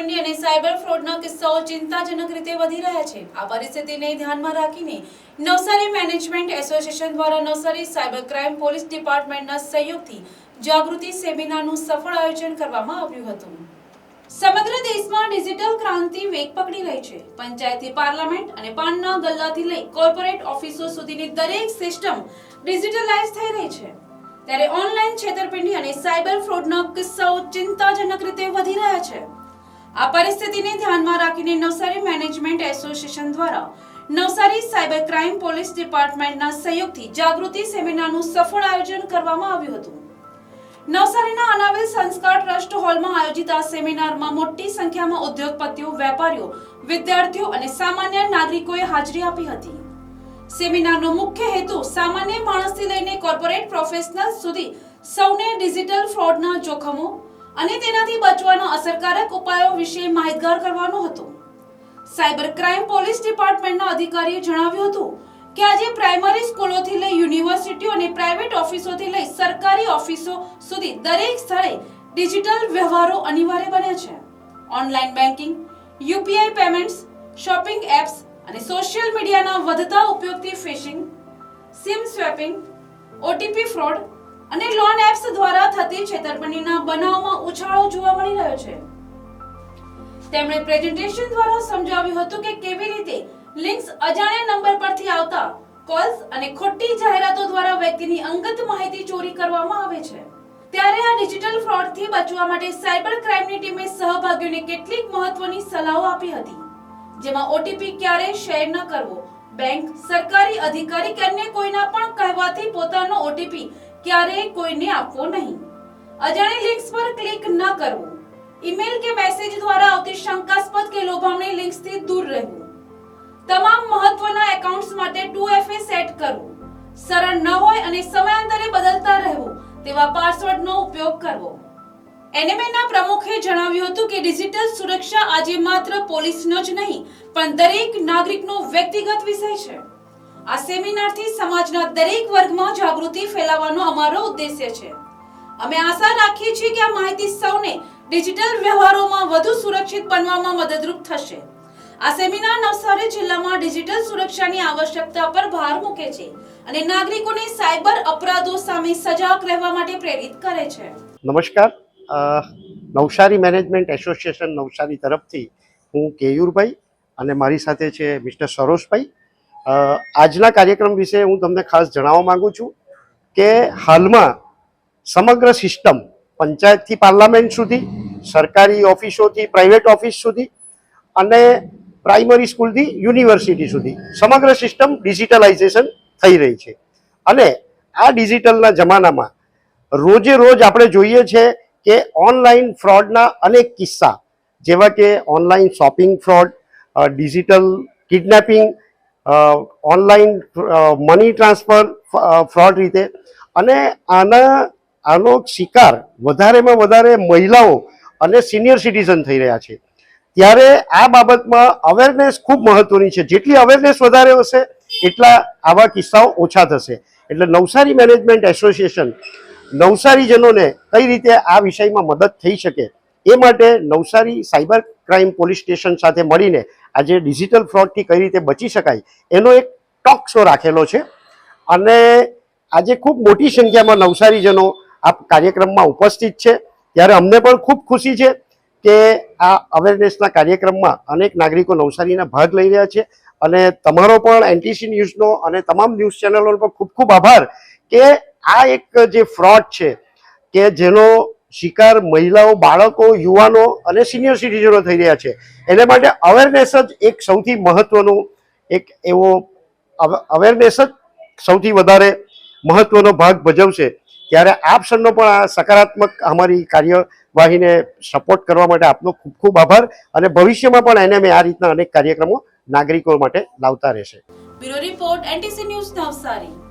છેતરપિંડી અને સાયબર ફ્રોડના કિસ્સાઓ ચિંતાજનક રીતે વધી રહ્યા છે. આ પરિસ્થિતિને ધ્યાનમાં રાખીને નવસારી મેનેજમેન્ટ એસોસિએશન દ્વારા નવસારી સાયબર ક્રાઇમ પોલીસ ડિપાર્ટમેન્ટના સહયોગથી જાગૃતિ સેમિનારનું સફળ આયોજન કરવામાં આવ્યું હતું. સમગ્ર દેશમાં ડિજિટલ ક્રાંતિ વેગ પકડી રહી છે. પંચાયતથી પાર્લામેન્ટ અને પાનના ગલ્લાથી લઈ કોર્પોરેટ ઓફિસો સુધીની દરેક સિસ્ટમ ડિજિટલાઇઝ થઈ રહી છે. ત્યારે ઓનલાઈન છેતરપિંડી અને સાયબર ફ્રોડના કિસ્સાઓ ચિંતાજનક રીતે વધી રહ્યા છે. આ પરિસ્થિતિને ધ્યાનમાં રાખીને નવસારી મેનેજમેન્ટ એસોસિએશન દ્વારા નવસારી સાયબર ક્રાઇમ પોલીસ ડિપાર્ટમેન્ટના સહયોગથી જાગૃતિ સેમિનારનું સફળ આયોજન કરવામાં આવ્યું હતું. નવસારીના અનાવિલ સંસ્કાર ટ્રસ્ટ હોલમાં આયોજિત આ સેમિનારમાં મોટી સંખ્યામાં ઉદ્યોગપતિઓ, વેપારીઓ, વિદ્યાર્થીઓ અને સામાન્ય નાગરિકોએ હાજરી આપી હતી. સેમિનારનો મુખ્ય હેતુ સામાન્ય માણસથી લઈને કોર્પોરેટ પ્રોફેશનલ સુધી સૌને ડિજિટલ ફ્રોડના જોખમો અને તેનાથી બચવાના અસરકારક ઉપાયો વિશે માહિતગાર કરવાનો હતો. સાયબર ક્રાઇમ પોલીસ ડિપાર્ટમેન્ટના અધિકારીએ જણાવ્યું હતું કે આજે પ્રાઇમરી સ્કૂલોથી લઈ યુનિવર્સિટીઓ અને પ્રાઇવેટ ઓફિસોથી લઈ સરકારી ઓફિસો સુધી દરેક સ્થળે ડિજિટલ વ્યવહારો અનિવાર્ય બન્યા છે. Online banking UPI payments, shopping apps અને સોશિયલ મીડિયાના વધતા ઉપયોગથી phishing, SIM swapping, OTP fraud અને લોન એપ્સ દ્વારા થતી છેતરપિંડીના બનાવમાં ઉછાળો જોવા મળી રહ્યો છે. તેમણે પ્રેઝન્ટેશન દ્વારા સમજાવ્યું હતું કે કેવી રીતે લિંક્સ અજાણ્યા નંબર પરથી આવતા કોલ્સ અને ખોટી જાહેરાતો દ્વારા વ્યક્તિની અંગત માહિતી ચોરી કરવામાં આવે છે. ત્યારે આ ડિજિટલ ફ્રોડથી બચવા માટે સાયબર ક્રાઇમની ટીમે સહભાગીઓને કેટલીક મહત્વની સલાહો આપી હતી. જેમાં ઓટીપી ક્યારેય શેર ન કરવો બેંક સરકારી અધિકારી કે અન્ય કોઈના પણ કહેવાથી પોતાનો ઓટીપી ક્યારેય કોઈને આપવો નહીં. અજાણી લિંક્સ પર ક્લિક ન કરવું. ઈમેલ કે મેસેજ દ્વારા આવતી શંકાસ્પદ કે લોભામણી લિંક્સથી દૂર રહેવું. તમામ મહત્વના એકાઉન્ટ્સ માટે 2FA સેટ કરવું સરળ ન હોય અને સમયાંતરે બદલતા રહેવું, તેવા પાસવર્ડનો ઉપયોગ કરવો. એનએમએના પ્રમુખે જણાવ્યું હતું કે ડિજિટલ સુરક્ષા આજે માત્ર પોલીસનો જ નહીં, પણ દરેક નાગરિકનો વ્યક્તિગત વિષય છે. આ સેમિનારથી સમાજના દરેક વર્ગમાં જાગૃતિ ફેલાવવાનો અમારો ઉદ્દેશ્ય છે. અમે આશા રાખીએ છીએ કે આ માહિતી સૌને ડિજિટલ વ્યવહારોમાં વધુ સુરક્ષિત બનવામાં મદદરૂપ થશે. આ સેમિનાર નવસારી જિલ્લામાં ડિજિટલ સુરક્ષાની આવશ્યકતા પર ભાર મૂકે છે અને નાગરિકોને સાયબર અપરાધો સામે સજાગ રહેવા માટે પ્રેરિત કરે છે. નમસ્કાર. નવસારી મેનેજમેન્ટ એસોસિએશન નવસારી તરફથી હું કેયુરભાઈ અને મારી સાથે છે મિસ્ટર સરોજભાઈ. આજના કાર્યક્રમ વિશે હું તમને ખાસ જણાવવા માંગુ છું કે હાલમાં સમગ્ર સિસ્ટમ પંચાયતથી પાર્લામેન્ટ સુધી, સરકારી ઓફિસોથી, પ્રાઇવેટ ઓફિસ સુધી અને પ્રાઇમરી સ્કૂલથી યુનિવર્સિટી સુધી સમગ્ર સિસ્ટમ ડિજિટલાઇઝેશન થઈ રહી છે. અને આ ડિજિટલના જમાનામાં રોજે રોજ આપણે જોઈએ છે કે ઓનલાઈન ફ્રોડના અનેક કિસ્સા, જેવા કે online shopping fraud digital kidnapping online money transfer fraud રીતે. અને આના, આનો શિકાર વધારેમાં વધારે મહિલાઓ અને સિનિયર સિટીઝન થઈ રહ્યા છે. ત્યારે આ બાબતમાં અવેરનેસ ખૂબ મહત્વની છે. જેટલી અવેરનેસ વધારે હશે, એટલા આવા કિસ્સાઓ ઓછા થશે. એટલે નવસારી મેનેજમેન્ટ એસોસિએશન નવસારીજનોને કઈ રીતે આ વિષયમાં મદદ થઈ શકે એ માટે Navsari cyber crime police station સાથે મળીને આજે ડિજિટલ ફ્રોડથી કઈ રીતે બચી શકાય એનો એક ટોક શો રાખેલો છે. અને આજે ખૂબ મોટી સંખ્યામાં નવસારીજનો આ કાર્યક્રમમાં ઉપસ્થિત છે. ત્યારે અમને પણ ખૂબ ખુશી છે કે આ અવેરનેસના કાર્યક્રમમાં અનેક નાગરિકો નવસારીના ભાગ લઈ રહ્યા છે. અને તમારો પણ એનટીસી ન્યૂઝનો અને તમામ ન્યૂઝ ચેનલોનો પણ ખૂબ ખૂબ આભાર કે આ એક જે ફ્રોડ છે કે જેનો શિકાર મહિલાઓ, બાળકો, યુવાનો અને સિનિયર સિટીઝનો થઈ રહ્યા છે. એને માટે અવેરનેસ જ એક સૌથી મહત્વનું એક એવો અવેરનેસ જ સૌથી વધારે મહત્વનો ભાગ ભજવશે. ત્યારે આપ પણ આ સકારાત્મક અમારી કાર્યવાહીને સપોર્ટ કરવા માટે આપનો ખૂબ ખૂબ આભાર અને ભવિષ્યમાં પણ એને મેં આ રીતના અનેક કાર્યક્રમો નાગરિકો માટે લાવતા રહેશે. Bureau report NTC news Navsari.